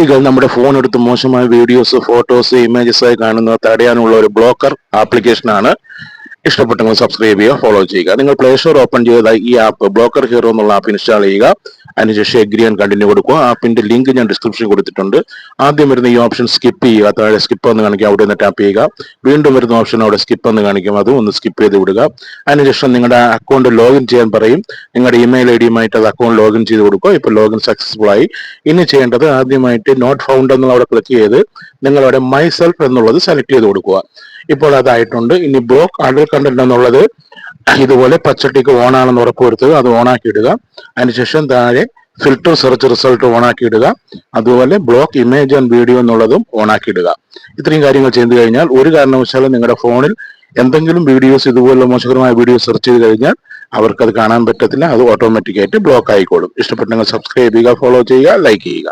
കുട്ടികൾ നമ്മുടെ ഫോൺ എടുത്ത് മോശമായ വീഡിയോസ് ഫോട്ടോസ് ഇമേജസ് ആയി കാണുന്നത് തടയാനുള്ള ഒരു ബ്ലോക്കർ ആപ്ലിക്കേഷനാണ് ഇഷ്ടപ്പെട്ടെങ്കിൽ സബ്സ്ക്രൈബ് ചെയ്യുക ഫോളോ ചെയ്യുക. നിങ്ങൾ പ്ലേ സ്റ്റോർ ഓപ്പൺ ചെയ്ത ഈ ആപ്പ് ബ്ലോക്കർ ഹീറോ എന്നുള്ള ആപ്പ് ഇൻസ്റ്റാൾ ചെയ്യുക. അതിനുശേഷം എഗ്രി ആൻഡ് കണ്ടിന്യൂ കൊടുക്കുക. ആപ്പിന്റെ ലിങ്ക് ഞാൻ ഡിസ്ക്രിപ്ഷൻ കൊടുത്തിട്ടുണ്ട്. ആദ്യം വരുന്ന ഈ ഓപ്ഷൻ സ്കിപ്പ് ചെയ്യുക. താഴെ സ്കിപ്പ് എന്ന് കാണിക്കുക. അവിടെ നിന്ന് ടാപ്പ് ചെയ്യുക. വീണ്ടും വരുന്ന ഓപ്ഷൻ അവിടെ സ്കിപ്പ് എന്ന് കാണിക്കും. അതും ഒന്ന് സ്കിപ്പ് ചെയ്ത് വിടുക. അതിനുശേഷം നിങ്ങളുടെ അക്കൗണ്ട് ലോഗിൻ ചെയ്യാൻ പറയും. നിങ്ങളുടെ ഇമെയിൽ ഐ ഡിയുമായിട്ട് അത് അക്കൗണ്ട് ലോഗിൻ ചെയ്ത് കൊടുക്കുക. ഇപ്പോൾ ലോഗിൻ സക്സസ്ഫുൾ ആയി. ഇനി ചെയ്യേണ്ടത് ആദ്യമായിട്ട് നോട്ട് ഫൗണ്ട് എന്ന് അവിടെ ക്ലിക്ക് ചെയ്ത് നിങ്ങളവിടെ മൈ സെൽഫ് എന്നുള്ളത് സെലക്ട് ചെയ്ത് കൊടുക്കുക. ഇപ്പോൾ അതായിട്ടുണ്ട്. ഇനി ബ്ലോക്ക് അഡൽ കണ്ടന്റ് എന്നുള്ളത് ഇതുപോലെ പച്ചട്ടിക്ക് ഓൺ ആണെന്ന് ഉറപ്പുവരുത്തുക അത് ഓണാക്കി ഇടുക അതിനുശേഷം താഴെ ഫിൽട്ടർ സെർച്ച് റിസൾട്ട് ഓണാക്കി ഇടുക അതുപോലെ ബ്ലോക്ക് ഇമേജ് ആൻഡ് വീഡിയോ എന്നുള്ളതും ഓണാക്കി ഇടുക ഇത്രയും കാര്യങ്ങൾ ചെയ്തു കഴിഞ്ഞാൽ ഒരു കാരണവശാലും നിങ്ങളുടെ ഫോണിൽ എന്തെങ്കിലും വീഡിയോസ് ഇതുപോലെ മോശകരമായ വീഡിയോ സെർച്ച് ചെയ്ത് കഴിഞ്ഞാൽ അവർക്ക് അത് കാണാൻ പറ്റത്തില്ല. അത് ഓട്ടോമാറ്റിക്കായിട്ട് ബ്ലോക്ക് ആയിക്കോളും. ഇഷ്ടപ്പെട്ടെങ്കിൽ സബ്സ്ക്രൈബ് ചെയ്യുക ഫോളോ ചെയ്യുക ലൈക്ക് ചെയ്യുക.